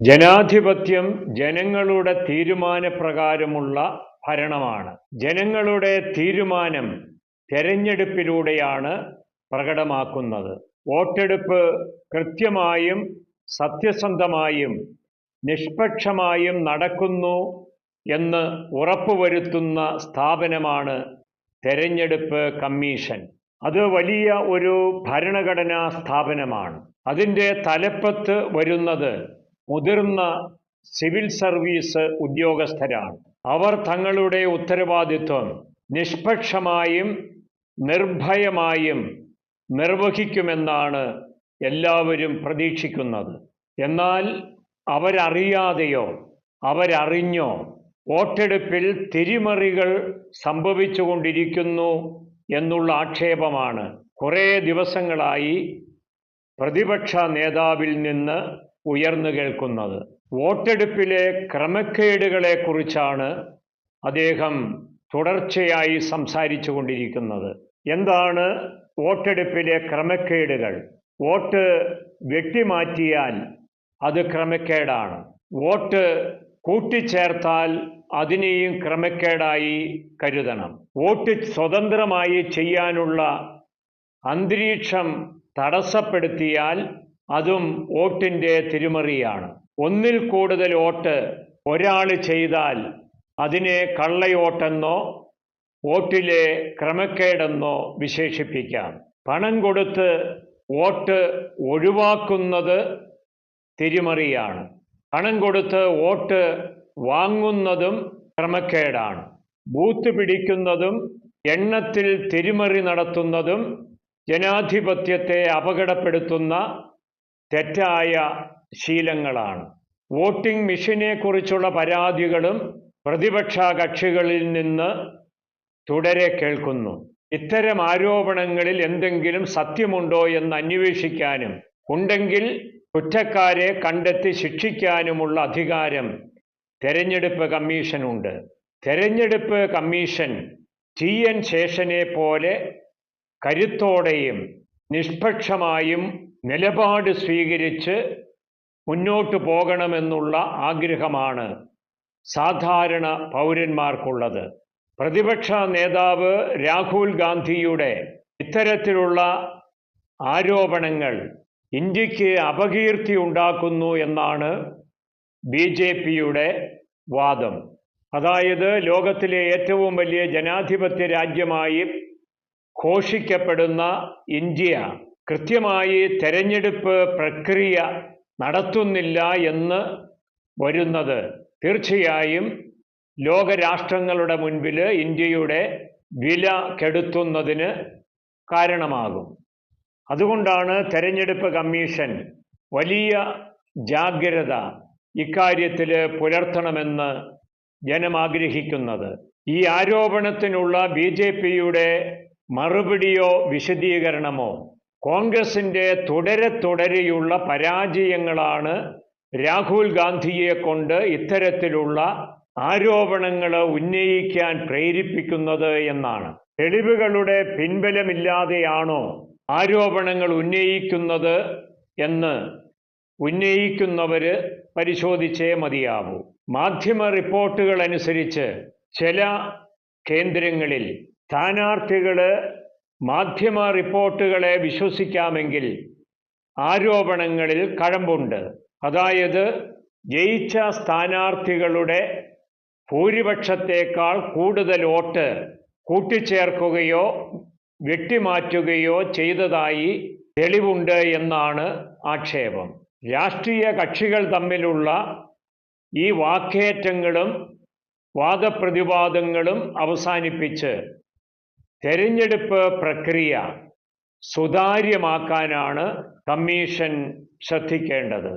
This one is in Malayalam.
ജനാധിപത്യം ജനങ്ങളുടെ തീരുമാനപ്രകാരമുള്ള ഭരണമാണ്. ജനങ്ങളുടെ തീരുമാനം തെരഞ്ഞെടുപ്പിലൂടെയാണ് പ്രകടമാക്കുന്നത്. വോട്ടെടുപ്പ് കൃത്യമായും സത്യസന്ധമായും നിഷ്പക്ഷമായും നടക്കുന്നു എന്ന് ഉറപ്പുവരുത്തുന്ന സ്ഥാപനമാണ് തെരഞ്ഞെടുപ്പ് കമ്മീഷൻ. അത് വലിയ ഒരു ഭരണഘടനാ സ്ഥാപനമാണ്. അതിന്റെ തലപ്പത്ത് വരുന്നത് മുതിർന്ന സിവിൽ സർവീസ് ഉദ്യോഗസ്ഥരാണ്. അവർ തങ്ങളുടെ ഉത്തരവാദിത്വം നിഷ്പക്ഷമായും നിർഭയമായും നിർവഹിക്കുമെന്നാണ് എല്ലാവരും പ്രതീക്ഷിക്കുന്നത്. എന്നാൽ അവരറിയാതെയോ അവരറിഞ്ഞോ വോട്ടെടുപ്പിൽ തിരിമറികൾ സംഭവിച്ചുകൊണ്ടിരിക്കുന്നു എന്നുള്ള ആക്ഷേപമാണ് കുറേ ദിവസങ്ങളായി പ്രതിപക്ഷ നേതാവിൽ നിന്ന് ഉയർന്നു കേൾക്കുന്നത്. വോട്ടെടുപ്പിലെ ക്രമക്കേടുകളെ കുറിച്ചാണ് അദ്ദേഹം തുടർച്ചയായി സംസാരിച്ചു കൊണ്ടിരിക്കുന്നത്. എന്താണ് വോട്ടെടുപ്പിലെ ക്രമക്കേടുകൾ? വോട്ട് വെട്ടിമാറ്റിയാൽ അത് ക്രമക്കേടാണ്. വോട്ട് കൂട്ടിച്ചേർത്താൽ അതിനെയും ക്രമക്കേടായി കരുതണം. വോട്ട് സ്വതന്ത്രമായി ചെയ്യാനുള്ള അന്തരീക്ഷം തടസ്സപ്പെടുത്തിയാൽ അതും വോട്ടിന്റെ തിരിമറിയാണ്. ഒന്നിൽ കൂടുതൽ വോട്ട് ഒരാൾ ചെയ്താൽ അതിനെ കള്ളയോട്ടെന്നോ വോട്ടിലെ ക്രമക്കേടെന്നോ വിശേഷിപ്പിക്കാം. പണം കൊടുത്ത് വോട്ട് ഒഴിവാക്കുന്നത് തിരിമറിയാണ്. പണം കൊടുത്ത് വോട്ട് വാങ്ങുന്നതും ക്രമക്കേടാണ്. ബൂത്ത് പിടിക്കുന്നതും എണ്ണത്തിൽ തിരിമറി നടത്തുന്നതും ജനാധിപത്യത്തെ അപകടപ്പെടുത്തുന്ന തെറ്റായ ശീലങ്ങളാണ്. വോട്ടിംഗ് മെഷീനെക്കുറിച്ചുള്ള പരാതികളും പ്രതിപക്ഷ കക്ഷികളിൽ നിന്ന് തുടരെ കേൾക്കുന്നു. ഇത്തരം ആരോപണങ്ങളിൽ എന്തെങ്കിലും സത്യമുണ്ടോ എന്ന് അന്വേഷിക്കാനും ഉണ്ടെങ്കിൽ കുറ്റക്കാരെ കണ്ടെത്തി ശിക്ഷിക്കാനുമുള്ള അധികാരം തെരഞ്ഞെടുപ്പ് കമ്മീഷനുണ്ട്. തെരഞ്ഞെടുപ്പ് കമ്മീഷൻ ടി. എൻ. ശേഷനെ പോലെ കരുത്തോടെയും നിഷ്പക്ഷമായും നിലപാട് സ്വീകരിച്ച് മുന്നോട്ട് പോകണമെന്നുള്ള ആഗ്രഹമാണ് സാധാരണ പൗരന്മാർക്കുള്ളത്. പ്രതിപക്ഷ നേതാവ് രാഹുൽ ഗാന്ധിയുടെ ഇത്തരത്തിലുള്ള ആരോപണങ്ങൾ ഇന്ത്യയ്ക്ക് അപകീർത്തി ഉണ്ടാക്കുന്നു എന്നാണ് ബി ജെ പിയുടെ വാദം. അതായത് ലോകത്തിലെ ഏറ്റവും വലിയ ജനാധിപത്യ രാജ്യമായി ഘോഷിക്കപ്പെടുന്ന ഇന്ത്യ കൃത്യമായി തെരഞ്ഞെടുപ്പ് പ്രക്രിയ നടത്തുന്നില്ല എന്ന് വരുന്നത്. തീർച്ചയായും ലോകരാഷ്ട്രങ്ങളുടെ മുൻപിൽ ഇന്ത്യയുടെ വില കെടുത്തുന്നതിന് കാരണമാകും. അതുകൊണ്ടാണ് തെരഞ്ഞെടുപ്പ് കമ്മീഷൻ വലിയ ജാഗ്രത ഇക്കാര്യത്തിൽ പുലർത്തണമെന്ന് ജനം ആഗ്രഹിക്കുന്നത് ഈ ആരോപണത്തിനുള്ള ബി ജെ പിയുടെ മറുപടിയോ വിശദീകരണമോ? കോൺഗ്രസിന്റെ തുടരെ തുടരെയുള്ള പരാജയങ്ങളാണ് രാഹുൽ ഗാന്ധിയെ കൊണ്ട് ഇത്തരത്തിലുള്ള ആരോപണങ്ങൾ ഉന്നയിക്കാൻ പ്രേരിപ്പിക്കുന്നത് എന്നാണ്. തെളിവുകളുടെ പിൻബലമില്ലാതെയാണോ ആരോപണങ്ങൾ ഉന്നയിക്കുന്നത് എന്ന് ഉന്നയിക്കുന്നവർ പരിശോധിച്ചേ മതിയാവൂ. മാധ്യമ റിപ്പോർട്ടുകൾ അനുസരിച്ച് ചില കേന്ദ്രങ്ങളിൽ സ്ഥാനാർത്ഥികൾ മാധ്യമ റിപ്പോർട്ടുകളെ വിശ്വസിക്കാമെങ്കിൽ ആരോപണങ്ങളിൽ കഴമ്പുണ്ട്. അതായത് ജയിച്ച സ്ഥാനാർത്ഥികളുടെ ഭൂരിപക്ഷത്തേക്കാൾ കൂടുതൽ വോട്ട് കൂട്ടിച്ചേർക്കുകയോ വെട്ടിമാറ്റുകയോ ചെയ്തതായി തെളിവുണ്ട് എന്നാണ് ആക്ഷേപം. രാഷ്ട്രീയ കക്ഷികൾ തമ്മിലുള്ള ഈ വാക്കേറ്റങ്ങളും വാദപ്രതിവാദങ്ങളും അവസാനിപ്പിച്ച് തെരഞ്ഞെടുപ്പ് പ്രക്രിയ സുതാര്യമാക്കാനാണ് കമ്മീഷൻ ശ്രദ്ധിക്കേണ്ടത്.